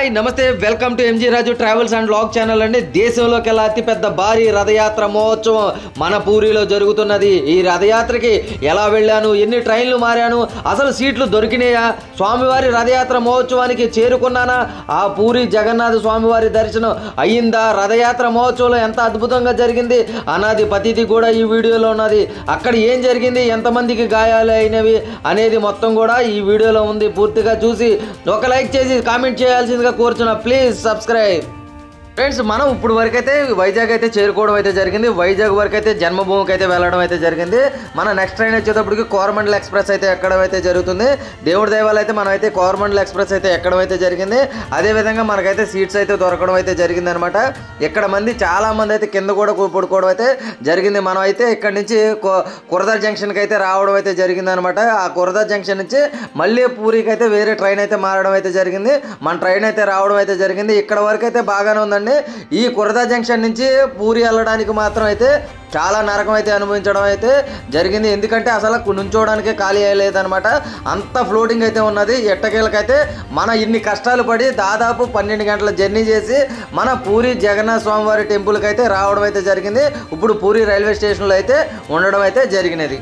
Hi నమస్తే welcome to MG Raju travels and vlog channel అండి. దేశంలోకెల్లా అతిపెద్ద భారీ రథయాత్ర మహోత్సవం మన పూరిలో జరుగుతున్నది. ఈ రథయాత్రకి ఎలా వెళ్ళాను ఎన్ని ట్రైన్లు మారాను అసలు సీట్లు దొరికినాయా స్వామివారి రథయాత్ర మహోత్సవానికి చేరుకున్నానా ఆ పూరి జగన్నాథ స్వామివారి దర్శనం అయ్యిందా రథయాత్ర మహోత్సవంలో ఎంత అద్భుతంగా జరిగింది అన్నది పతిది కూడా ఈ వీడియోలో ఉన్నది అక్కడ ఏం జరిగింది ఎంతమందికి గాయాలు అయినవి అనేది మొత్తం కూడా ఈ వీడియోలో ఉంది. పూర్తిగా చూసి ఒక లైక్ చేసి కామెంట్ చేయాల్సిందిగా కోరుచున్నా ప్లీజ్ సబ్స్క్రైబ్ ఫ్రెండ్స్ మనం ఇప్పుడు వరకు అయితే వైజాగ్ అయితే చేరుకోవడం అయితే జరిగింది. వైజాగ్ వరకు అయితే జన్మభూమికి అయితే వెళ్ళడం అయితే జరిగింది. మన నెక్స్ట్ ట్రైన్ వచ్చేటప్పటికి కోరమండల్ ఎక్స్ప్రెస్ అయితే ఎక్కడం అయితే జరుగుతుంది. దేవుడి దైవాలు అయితే మనం అయితే కోరమండల్ ఎక్స్ప్రెస్ అయితే ఎక్కడం అయితే జరిగింది. అదేవిధంగా మనకైతే సీట్స్ అయితే దొరకడం అయితే జరిగింది అనమాట ఇక్కడ మంది చాలా మంది అయితే కింద కూడా కూ- పడుకోవడం అయితే జరిగింది. మనం అయితే ఇక్కడ నుంచి కురద కురదా జంక్షన్కి అయితే రావడం అయితే జరిగింది అనమాట ఆ కురదా జంక్షన్ నుంచి మళ్ళీ పూరికి అయితే వేరే ట్రైన్ అయితే మారడం అయితే జరిగింది. మన ట్రైన్ అయితే రావడం అయితే జరిగింది. ఇక్కడ వరకు అయితే బాగానే ఉందండి. ఈ కురదా జంక్షన్ నుంచి పూరి వెళ్ళడానికి మాత్రం అయితే చాలా నరకం అయితే అనుభవించడం అయితే జరిగింది. ఎందుకంటే అసలు నుంచోవడానికి ఖాళీ అయ్యలేదనమాట అంత ఫ్లోటింగ్ అయితే ఉన్నది. ఎట్టకేలకైతే మన ఇన్ని కష్టాలు పడి దాదాపు పన్నెండు గంటల జర్నీ చేసి మన పూరి జగన్నాథ స్వామివారి టెంపుల్కి అయితే రావడం అయితే జరిగింది. ఇప్పుడు పూరి రైల్వే స్టేషన్లో అయితే ఉండడం అయితే జరిగినది.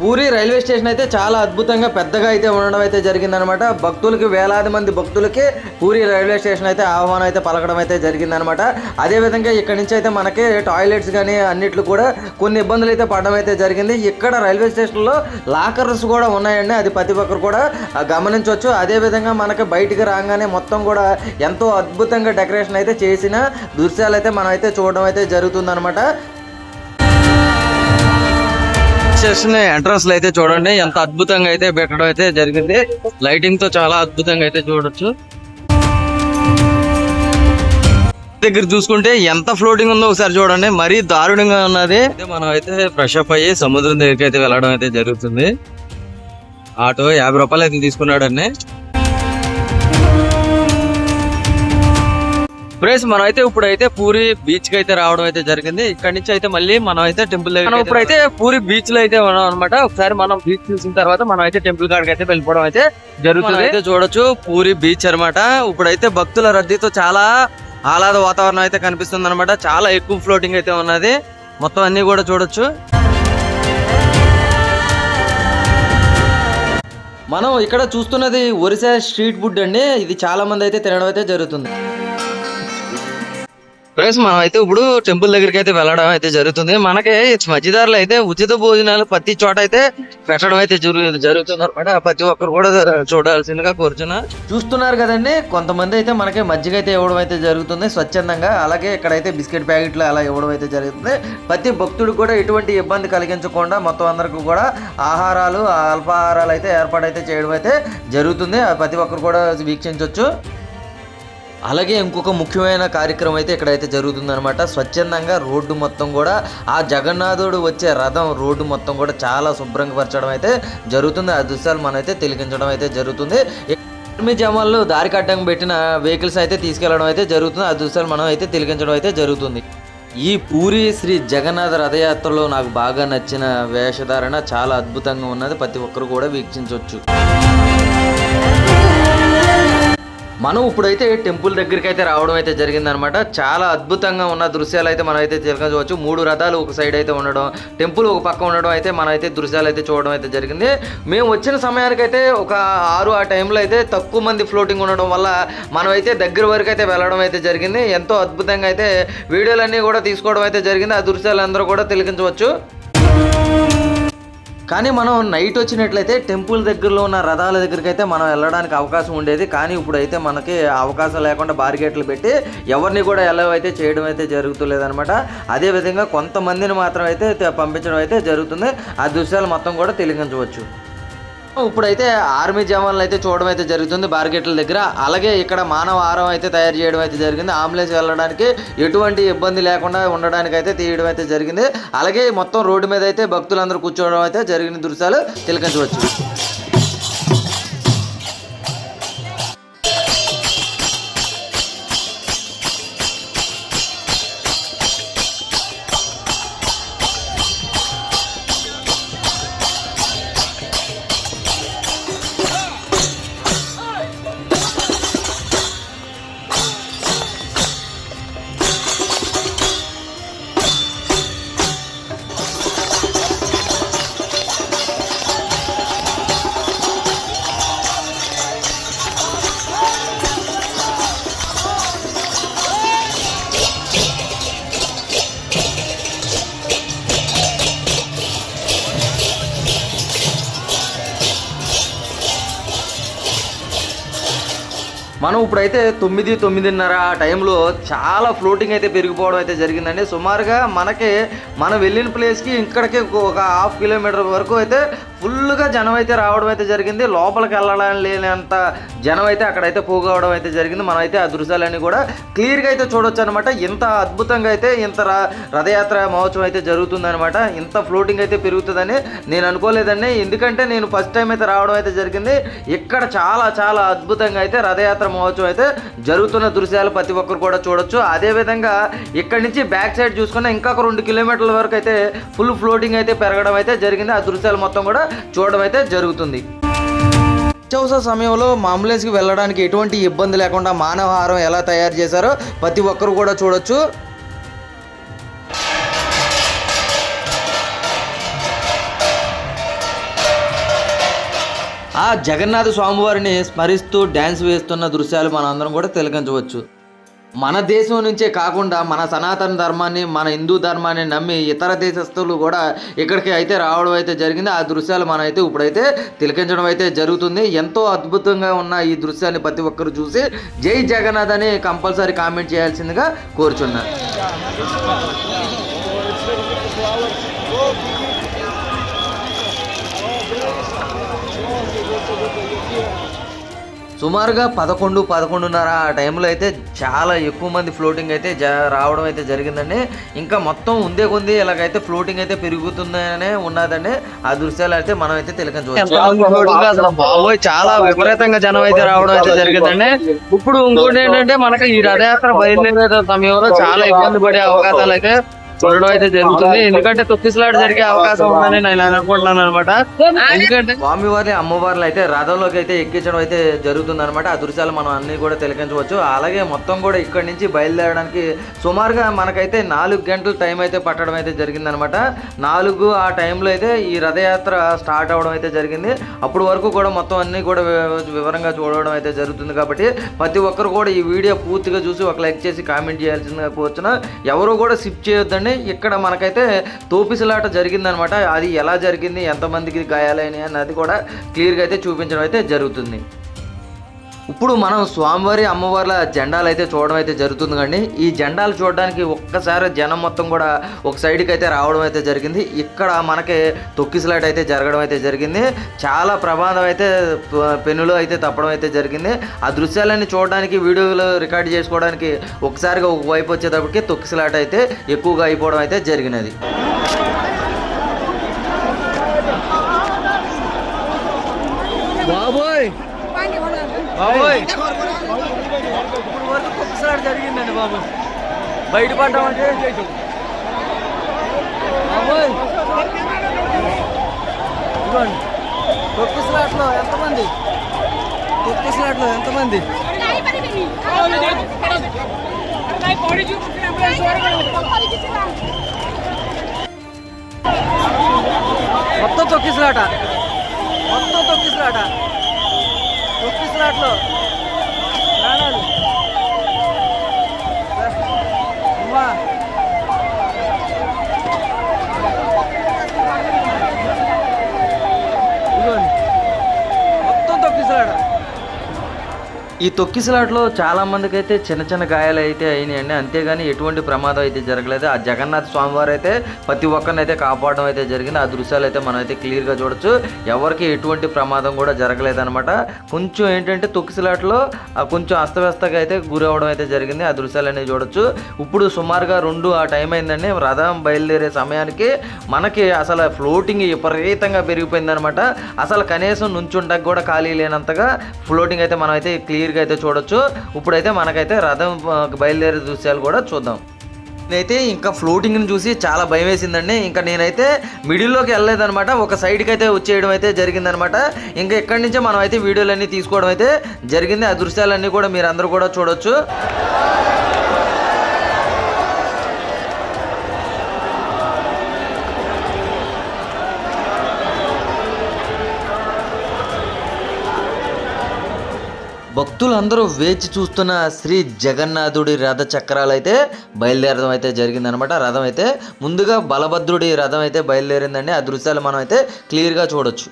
పూరి రైల్వే స్టేషన్ అయితే చాలా అద్భుతంగా పెద్దగా అయితే ఉండడం అయితే జరిగిందనమాట. భక్తులకి వేలాది మంది భక్తులకి పూరి రైల్వే స్టేషన్ అయితే ఆహ్వానం అయితే పలకడం అయితే జరిగిందనమాట. అదేవిధంగా ఇక్కడ నుంచి అయితే మనకి టాయిలెట్స్ కానీ అన్నిట్లు కూడా కొన్ని ఇబ్బందులు అయితే పడడం అయితే జరిగింది. ఇక్కడ రైల్వే స్టేషన్లో లాకర్స్ కూడా ఉన్నాయండి. అది ప్రతి ఒక్కరు కూడా గమనించవచ్చు. అదేవిధంగా మనకి బయటికి రాగానే మొత్తం కూడా ఎంతో అద్భుతంగా డెకరేషన్ అయితే చేసిన దృశ్యాలు అయితే మనం అయితే చూడడం అయితే జరుగుతుందన్నమాట స్టేషన్ ఎంట్రన్స్లో అయితే చూడండి. ఎంత అద్భుతంగా అయితే పెట్టడం అయితే జరిగింది. లైటింగ్తో చాలా అద్భుతంగా అయితే చూడొచ్చు. దగ్గర చూసుకుంటే ఎంత ఫ్లోటింగ్ ఉందో ఒకసారి చూడండి. మరీ దారుణంగా ఉన్నది. మనం అయితే ఫ్రెష్ అప్ అయ్యి సముద్రం దగ్గరికి అయితే వెళ్ళడం అయితే జరుగుతుంది. ఆటో యాభై రూపాయలు అయితే తీసుకున్నాడండి. ఫ్రెండ్స్ మనం అయితే ఇప్పుడు అయితే పూరి బీచ్కి అయితే రావడం అయితే జరిగింది. ఇక్కడ నుంచి అయితే మళ్ళీ మనం అయితే టెంపుల్ దగ్గర ఇప్పుడు అయితే పూరి బీచ్లో అయితే ఉన్నాం అనమాట ఒకసారి మనం బీచ్ చూసిన తర్వాత మనం అయితే టెంపుల్ కాడికి అయితే వెళ్ళిపోవడం అయితే జరుగుతుంది. అయితే చూడొచ్చు పూరి బీచ్ అన్నమాట. ఇప్పుడైతే భక్తుల రద్దీతో చాలా ఆహ్లాద వాతావరణం అయితే కనిపిస్తుంది అనమాట చాలా ఎక్కువ ఫ్లోటింగ్ అయితే ఉన్నది. మొత్తం అన్ని కూడా చూడొచ్చు. మనం ఇక్కడ చూస్తున్నది ఒరిసా స్ట్రీట్ ఫుడ్ అండి. ఇది చాలా మంది అయితే తినడం అయితే జరుగుతుంది. ఫ్రెండ్స్ మనం అయితే ఇప్పుడు టెంపుల్ దగ్గరికి అయితే వెళ్ళడం అయితే జరుగుతుంది. మనకి మధ్యదారులు అయితే ఉచిత భోజనాలు ప్రతి చోట అయితే పెట్టడం అయితే జరుగుతుంది అనమాట ప్రతి ఒక్కరు కూడా చూడాల్సిందిగా కోరుచున్నా. చూస్తున్నారు కదండి కొంతమంది అయితే మనకి మజ్జిగ అయితే ఇవ్వడం అయితే జరుగుతుంది స్వచ్ఛందంగా. అలాగే ఇక్కడైతే బిస్కెట్ ప్యాకెట్లు అలా ఇవ్వడం అయితే జరుగుతుంది. ప్రతి భక్తుడు కూడా ఎటువంటి ఇబ్బంది కలిగించకుండా మొత్తం అందరికీ కూడా ఆహారాలు అల్పాహారాలు అయితే ఏర్పాటు అయితే చేయడం అయితే జరుగుతుంది. ప్రతి ఒక్కరు కూడా వీక్షించవచ్చు అలాగే ఇంకొక ముఖ్యమైన కార్యక్రమం అయితే ఇక్కడైతే జరుగుతుందనమాట స్వచ్ఛందంగా రోడ్డు మొత్తం కూడా ఆ జగన్నాథుడు వచ్చే రథం రోడ్డు మొత్తం కూడా చాలా శుభ్రంగా పరచడం అయితే జరుగుతుంది. ఆ దృశ్యాలు మనం అయితే తిలకించడం అయితే జరుగుతుంది. ఆర్మీ జవాన్లు దారి కట్టం పెట్టిన వెహికల్స్ అయితే తీసుకెళ్ళడం అయితే జరుగుతుంది. ఆ దృశ్యాలు మనం అయితే తిలకించడం అయితే జరుగుతుంది. ఈ పూరి శ్రీ జగన్నాథ రథయాత్రలో నాకు బాగా నచ్చిన వేషధారణ చాలా అద్భుతంగా ఉన్నది. ప్రతి ఒక్కరు కూడా వీక్షించవచ్చు మనం ఇప్పుడైతే టెంపుల్ దగ్గరికి అయితే రావడం అయితే జరిగిందనమాట. చాలా అద్భుతంగా ఉన్న దృశ్యాలు అయితే మనం అయితే తిలకించవచ్చు. మూడు రథాలు ఒక సైడ్ అయితే ఉండడం టెంపుల్ ఒక పక్క ఉండడం అయితే మనం అయితే దృశ్యాలు అయితే చూడడం అయితే జరిగింది. మేము వచ్చిన సమయానికి అయితే ఒక ఆరు ఆ టైంలో అయితే తక్కువ మంది ఫ్లోటింగ్ ఉండడం వల్ల మనం అయితే దగ్గర వరకు అయితే వెళ్ళడం అయితే జరిగింది. ఎంతో అద్భుతంగా అయితే వీడియోలన్నీ కూడా తీసుకోవడం అయితే జరిగింది. ఆ దృశ్యాలు అందరూ కూడా తిలకించవచ్చు. కానీ మనం నైట్ వచ్చినట్లయితే టెంపుల్ దగ్గరలో ఉన్న రథాల దగ్గరికి అయితే మనం వెళ్ళడానికి అవకాశం ఉండేది. కానీ ఇప్పుడైతే మనకి అవకాశం లేకుండా బారిగేట్లు పెట్టి ఎవరిని కూడా ఎలా అయితే చేయడం అయితే జరుగుతులేదనమాట అదేవిధంగా కొంతమందిని మాత్రం అయితే పంపించడం అయితే జరుగుతుంది. ఆ దృశ్యాలు మొత్తం కూడా తెలిగించవచ్చు ఇప్పుడైతే ఆర్మీ జవాన్లు అయితే చూడడం అయితే జరుగుతుంది బార్గెట్ల దగ్గర. అలాగే ఇక్కడ మానవ ఆహారం అయితే తయారు చేయడం అయితే జరిగింది. అంబులెన్స్ వెళ్ళడానికి ఎటువంటి ఇబ్బంది లేకుండా ఉండడానికి అయితే తీయడం అయితే జరిగింది. అలాగే మొత్తం రోడ్డు మీద అయితే భక్తులందరూ కూర్చోవడం అయితే జరిగిన దృశ్యాలు తిలకించవచ్చు. మనం ఇప్పుడైతే తొమ్మిది తొమ్మిదిన్నర ఆ టైంలో చాలా ఫ్లోటింగ్ అయితే పెరిగిపోవడం అయితే జరిగిందండి. సుమారుగా మనకి మనం వెళ్ళిన ప్లేస్కి ఇక్కడికి ఒక హాఫ్ కిలోమీటర్ వరకు అయితే ఫుల్గా జనం అయితే రావడం అయితే జరిగింది. లోపలికి వెళ్ళడం లేనంత జనం అయితే అక్కడైతే పోగవడం అయితే జరిగింది. మనం అయితే ఆ దృశ్యాలన్నీ కూడా క్లియర్గా అయితే చూడొచ్చు అనమాట ఇంత అద్భుతంగా అయితే ఇంత ర- రథయాత్ర మహోత్సవం అయితే జరుగుతుందనమాట. ఇంత ఫ్లోటింగ్ అయితే పెరుగుతుందని నేను అనుకోలేదండి. ఎందుకంటే నేను ఫస్ట్ టైం అయితే రావడం అయితే జరిగింది. ఇక్కడ చాలా చాలా అద్భుతంగా అయితే రథయాత్ర మహోత్సవం అయితే జరుగుతున్న దృశ్యాలు ప్రతి ఒక్కరు కూడా చూడొచ్చు. అదేవిధంగా ఇక్కడ నుంచి బ్యాక్ సైడ్ చూసుకున్న ఇంకా ఒక రెండు కిలోమీటర్ల వరకు అయితే ఫుల్ ఫ్లోటింగ్ అయితే పెరగడం అయితే జరిగింది. ఆ దృశ్యాలు మొత్తం కూడా చూడడం అయితే జరుగుతుంది. అత్యవసర సమయంలో మా అంబులెన్స్కి వెళ్ళడానికి ఎటువంటి ఇబ్బంది లేకుండా మానవహారం ఎలా తయారు చేశారో ప్రతి ఒక్కరు కూడా చూడొచ్చు. ఆ జగన్నాథ స్వామివారిని స్మరిస్తూ డ్యాన్స్ వేస్తున్న దృశ్యాలు మనం అందరం కూడా తిలకించవచ్చు. మన దేశం నుంచే కాకుండా మన సనాతన ధర్మాన్ని మన హిందూ ధర్మాన్ని నమ్మి ఇతర దేశస్తులు కూడా ఇక్కడికి అయితే రావడం అయితే జరిగింది. ఆ దృశ్యాలు మనం అయితే ఇప్పుడైతే తిలకించడం అయితే జరుగుతుంది. ఎంతో అద్భుతంగా ఉన్న ఈ దృశ్యాన్ని ప్రతి ఒక్కరు చూసి జై జగన్నాథ్ అని కంపల్సరీ కామెంట్ చేయాల్సిందిగా కోరుచున్నాను సుమారుగా పదకొండు పదకొండున్నర ఆ టైంలో అయితే చాలా ఎక్కువ మంది ఫ్లోటింగ్ అయితే జ రావడం అయితే జరిగిందండి. ఇంకా మొత్తం ఉందే కొంది ఇలాగైతే ఫ్లోటింగ్ అయితే పెరుగుతుందనే ఉన్నదండి. ఆ దృశ్యాలు అయితే మనం అయితే తిలకించవచ్చు బాబోయ్ చాలా విపరీతంగా జనం అయితే రావడం అయితే జరిగిందండి. ఇప్పుడు ఇంకోటి ఏంటంటే మనకి ఈ రథయాత్ర బయలుదేరే సమయంలో చాలా ఇబ్బంది పడే అవకాశాలు అయితే చూడడం అయితే జరుగుతుంది. ఎందుకంటే తొక్కిసలాట జరిగే అవకాశం ఉందని నేను అనుకుంటున్నాను అనమాట ఎందుకంటే స్వామివారి అమ్మవార్లు అయితే రథంలోకి అయితే ఎక్కించడం అయితే జరుగుతుంది అనమాట ఆ దృశ్యాలు మనం అన్ని కూడా తిలకించవచ్చు. అలాగే మొత్తం కూడా ఇక్కడి నుంచి బయలుదేరడానికి సుమారుగా మనకైతే నాలుగు గంటలు టైం అయితే పట్టడం అయితే జరిగిందనమాట నాలుగు ఆ టైంలో అయితే ఈ రథయాత్ర స్టార్ట్ అవడం అయితే జరిగింది. అప్పుడు వరకు కూడా మొత్తం అన్ని కూడా వివరంగా చూడడం అయితే జరుగుతుంది కాబట్టి ప్రతి ఒక్కరు కూడా ఈ వీడియో పూర్తిగా చూసి ఒక లైక్ చేసి కామెంట్ చేయాల్సిందిగా కోరుచున్నా. ఎవరు కూడా సిప్ చేయొద్దండి. ఇక్కడ మనకైతే తోపిసలాట జరిగిందనమాట. అది ఎలా జరిగింది? ఎంతమందికి గాయాలైనాయి అన్నది కూడా క్లియర్గా అయితే చూపించడం అయితే జరుగుతుంది. ఇప్పుడు మనం స్వామివారి అమ్మవార్ల జెండాలు అయితే చూడడం అయితే జరుగుతుంది కండి. ఈ జెండాలు చూడడానికి ఒక్కసారి జనం మొత్తం కూడా ఒక సైడ్కి అయితే రావడం అయితే జరిగింది. ఇక్కడ మనకి తొక్కిసలాట అయితే జరగడం అయితే జరిగింది. చాలా ప్రమాదం అయితే పెన్నులో అయితే తప్పడం అయితే జరిగింది. ఆ దృశ్యాలన్నీ చూడడానికి వీడియోలు రికార్డ్ చేసుకోవడానికి ఒకసారిగా ఒక వైపు వచ్చేటప్పటికి తొక్కిసలాట అయితే ఎక్కువగా అయిపోవడం అయితే జరిగినది. బాబోయ్! ఇప్పుడు వరకు తొక్కిసలాట జరిగిందండి బాబు. బయట పడ్డామంటే బాబోయ్. ఇదిగోండి. తొక్కిసలాట్లో ఎంతమంది? తొక్కిసలాట్లో ఎంతమంది? మొత్తం తొక్కిసలాట మొత్తం తొక్కిసలాట తొక్కిసలాట్లో ప్రాణాలు అమ్మా ఇదిగోండి మొత్తం తొక్కిసలాట ఈ తొక్కిసలాట్లో చాలా మందికి అయితే చిన్న చిన్న గాయాలు అయితే అయినాయండి. అంతేగాని ఎటువంటి ప్రమాదం అయితే జరగలేదు. ఆ జగన్నాథ స్వామివారు అయితే ప్రతి ఒక్కరిని అయితే కాపాడడం అయితే జరిగింది. ఆ దృశ్యాలు అయితే మనం అయితే క్లియర్గా చూడొచ్చు. ఎవరికి ఎటువంటి ప్రమాదం కూడా జరగలేదనమాట కొంచెం ఏంటంటే తొక్కిసలాట్లో కొంచెం అస్తవ్యస్తగా అయితే గురి అవ్వడం అయితే జరిగింది. ఆ దృశ్యాలన్నీ చూడొచ్చు. ఇప్పుడు సుమారుగా రెండు ఆ టైం అయిందండి. రథం బయలుదేరే సమయానికి మనకి అసలు ఫ్లోటింగ్ విపరీతంగా పెరిగిపోయిందనమాట అసలు కనీసం నుంచుండకు కూడా ఖాళీ లేనంతగా ఫ్లోటింగ్ అయితే మనం అయితే క్లియర్గా అయితే చూడొచ్చు. ఇప్పుడైతే మనకైతే రథం బయలుదేరే దృశ్యాలు కూడా చూద్దాం. నేనైతే ఇంకా ఫ్లోటింగ్ని చూసి చాలా భయం వేసిందండి ఇంకా నేనైతే మిడిల్లోకి వెళ్ళలేదనమాట ఒక సైడ్కి అయితే వచ్చేయడం అయితే జరిగిందనమాట ఇంకా ఇక్కడి నుంచే మనం అయితే వీడియోలన్నీ తీసుకోవడం అయితే జరిగింది. ఆ దృశ్యాలన్నీ కూడా మీరు అందరూ కూడా చూడొచ్చు. భక్తులందరూ వేచి చూస్తున్న శ్రీ జగన్నాథుడి రథ చక్రాలు అయితే బయలుదేరడం అయితే జరిగిందనమాట రథం అయితే ముందుగా బలభద్రుడి రథం అయితే బయలుదేరిందండి. ఆ దృశ్యాలు మనం అయితే క్లియర్గా చూడొచ్చు.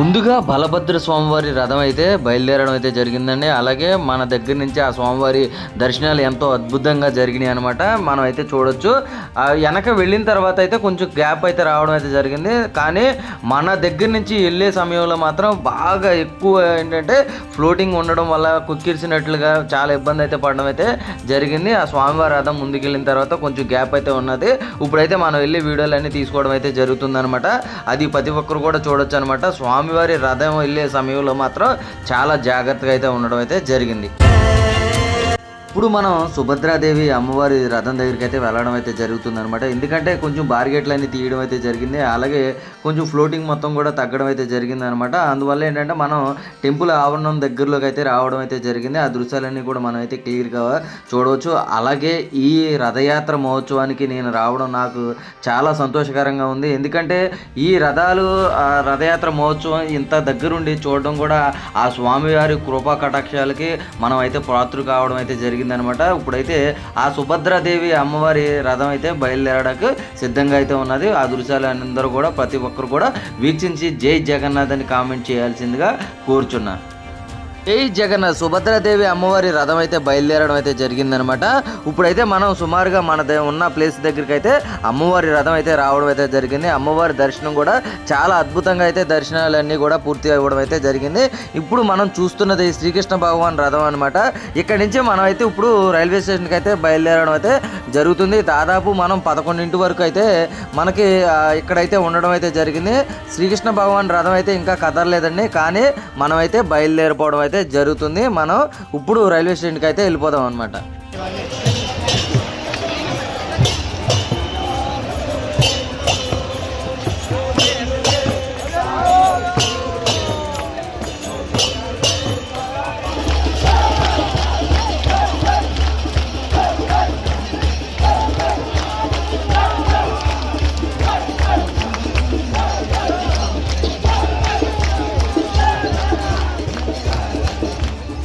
ముందుగా బలభద్ర స్వామివారి రథం అయితే బయలుదేరడం అయితే జరిగిందండి. అలాగే మన దగ్గర నుంచి ఆ స్వామివారి దర్శనాలు ఎంతో అద్భుతంగా జరిగినాయి అనమాట మనం అయితే చూడొచ్చు. ఆ వెనక వెళ్ళిన తర్వాత అయితే కొంచెం గ్యాప్ అయితే రావడం అయితే జరిగింది. కానీ మన దగ్గర నుంచి వెళ్ళే సమయంలో మాత్రం బాగా ఎక్కువ ఏంటంటే ఫ్లోటింగ్ ఉండడం వల్ల కుక్కిరిసినట్లుగా చాలా ఇబ్బంది అయితే పడడం అయితే జరిగింది. ఆ స్వామివారి రథం ముందుకెళ్ళిన తర్వాత కొంచెం గ్యాప్ అయితే ఉన్నది. ఇప్పుడైతే మనం వెళ్ళి వీడియోలు అన్నీ తీసుకోవడం అయితే జరుగుతుందన్నమాట. అది ప్రతి ఒక్కరు కూడా చూడొచ్చు అనమాట స్వామి స్వామివారి రథం వెళ్ళే సమయంలో మాత్రం చాలా జాగ్రత్తగా అయితే ఉండడం అయితే జరిగింది. ఇప్పుడు మనం సుభద్రాదేవి అమ్మవారి రథం దగ్గరికి అయితే వెళ్ళడం అయితే జరుగుతుంది అనమాట ఎందుకంటే కొంచెం బార్గెట్లు అన్ని తీయడం అయితే జరిగింది. అలాగే కొంచెం ఫ్లోటింగ్ మొత్తం కూడా తగ్గడం అయితే జరిగింది అనమాట అందువల్ల ఏంటంటే మనం టెంపుల్ ఆవరణం దగ్గరలోకి అయితే రావడం అయితే జరిగింది. ఆ దృశ్యాలన్నీ కూడా మనం అయితే క్లియర్గా చూడవచ్చు. అలాగే ఈ రథయాత్ర మహోత్సవానికి నేను రావడం నాకు చాలా సంతోషకరంగా ఉంది. ఎందుకంటే ఈ రథాలు ఆ రథయాత్ర మహోత్సవం ఇంత దగ్గరుండి చూడడం కూడా ఆ స్వామివారి కృపా కటాక్షాలకి మనం అయితే పాత్ర కావడం అయితే జరిగింది. జరిగిందనమాట. ఇప్పుడైతే ఆ సుభద్రాదేవి అమ్మవారి రథం అయితే బయలుదేరడానికి సిద్ధంగా అయితే ఉన్నది. ఆ దృశ్యాలు అందరూ కూడా ప్రతి ఒక్కరు కూడా వీక్షించి జై జగన్నాథ్ అని కామెంట్ చేయాల్సిందిగా కోరుచున్నాను జై జగన్. సుభద్రాదేవి అమ్మవారి రథం అయితే బయలుదేరడం అయితే జరిగిందనమాట. ఇప్పుడైతే మనం సుమారుగా మన ఉన్న ప్లేస్ దగ్గరికి అయితే అమ్మవారి రథం అయితే రావడం అయితే జరిగింది. అమ్మవారి దర్శనం కూడా చాలా అద్భుతంగా అయితే దర్శనాలన్నీ కూడా పూర్తి అవ్వడం అయితే జరిగింది. ఇప్పుడు మనం చూస్తున్నది శ్రీకృష్ణ భగవాన్ రథం అనమాట ఇక్కడ నుంచి మనం అయితే ఇప్పుడు రైల్వే స్టేషన్కి అయితే బయలుదేరడం అయితే జరుగుతుంది. దాదాపు మనం పదకొండింటి వరకు అయితే మనకి ఇక్కడైతే ఉండడం అయితే జరిగింది. శ్రీకృష్ణ భగవాన్ రథం అయితే ఇంకా కదలలేదండి. కానీ మనం అయితే బయలుదేరిపోవడం అయితే జరుగుతుంది. మనం ఇప్పుడు రైల్వే స్టేషన్కి అయితే వెళ్ళిపోదాం అనమాట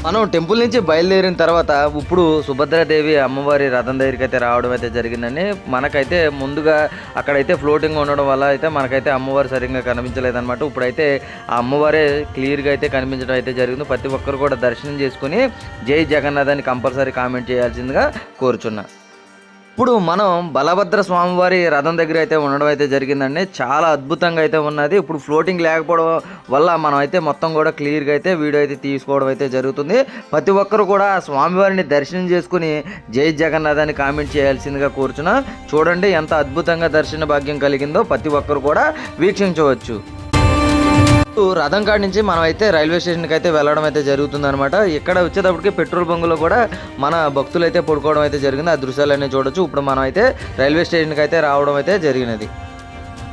మనం టెంపుల్ నుంచి బయలుదేరిన తర్వాత ఇప్పుడు సుభద్రాదేవి అమ్మవారి రథం దగ్గరికి అయితే రావడం అయితే జరిగిందని మనకైతే ముందుగా అక్కడైతే ఫ్లోటింగ్ ఉండడం వల్ల అయితే మనకైతే అమ్మవారు సరిగ్గా కనిపించలేదు అనమాట ఇప్పుడైతే ఆ అమ్మవారే క్లియర్గా అయితే కనిపించడం అయితే జరిగింది. ప్రతి ఒక్కరు కూడా దర్శనం చేసుకుని జై జగన్నాథ్ అని కంపల్సరీ కామెంట్ చేయాల్సిందిగా కోరుచున్నా. ఇప్పుడు మనం బలభద్ర స్వామివారి రథం దగ్గర అయితే ఉండడం అయితే జరిగిందండి. చాలా అద్భుతంగా అయితే ఉన్నది. ఇప్పుడు ఫ్లోటింగ్ లేకపోవడం వల్ల మనం అయితే మొత్తం కూడా క్లియర్గా అయితే వీడియో అయితే తీసుకోవడం అయితే జరుగుతుంది. ప్రతి ఒక్కరు కూడా స్వామివారిని దర్శనం చేసుకుని జై జగన్నాథ్ అని కామెంట్ చేయాల్సిందిగా కూర్చున్నా. చూడండి ఎంత అద్భుతంగా దర్శన భాగ్యం కలిగిందో ప్రతి ఒక్కరు కూడా వీక్షించవచ్చు. రథం కాడి నుంచి మనం అయితే రైల్వే స్టేషన్కి అయితే వెళ్ళడం అయితే జరుగుతుంది అనమాట ఇక్కడ వచ్చేటప్పటికి పెట్రోల్ బంకులో కూడా మన భక్తులు అయితే పడుకోవడం అయితే జరిగింది. ఆ దృశ్యాలన్నీ చూడొచ్చు. ఇప్పుడు మనం అయితే రైల్వే స్టేషన్కి అయితే రావడం అయితే జరిగినది.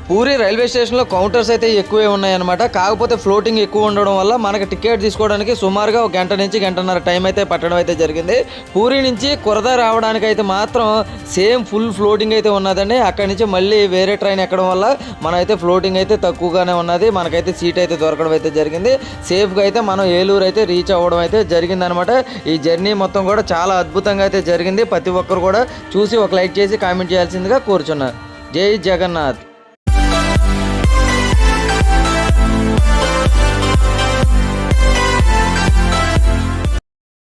పూరి రైల్వే స్టేషన్లో కౌంటర్స్ అయితే ఎక్కువే ఉన్నాయన్నమాట. కాకపోతే ఫ్లోటింగ్ ఎక్కువ ఉండడం వల్ల మనకి టికెట్ తీసుకోవడానికి సుమారుగా ఒక గంట నుంచి గంటన్నర టైం అయితే పట్టడం అయితే జరిగింది. పూరి నుంచి కొరద రావడానికి అయితే మాత్రం సేమ్ ఫుల్ ఫ్లోటింగ్ అయితే ఉన్నదండి. అక్కడి నుంచి మళ్ళీ వేరే ట్రైన్ ఎక్కడం వల్ల మనమైతే ఫ్లోటింగ్ అయితే తక్కువగానే ఉన్నది. మనకైతే సీట్ అయితే దొరకడం అయితే జరిగింది. సేఫ్గా అయితే మనం ఏలూరు అయితే రీచ్ అవ్వడం అయితే జరిగిందనమాట ఈ జర్నీ మొత్తం కూడా చాలా అద్భుతంగా అయితే జరిగింది. ప్రతి ఒక్కరు కూడా చూసి ఒక లైక్ చేసి కామెంట్ చేయాల్సిందిగా కోరుచున్నారు జై జగన్నాథ్.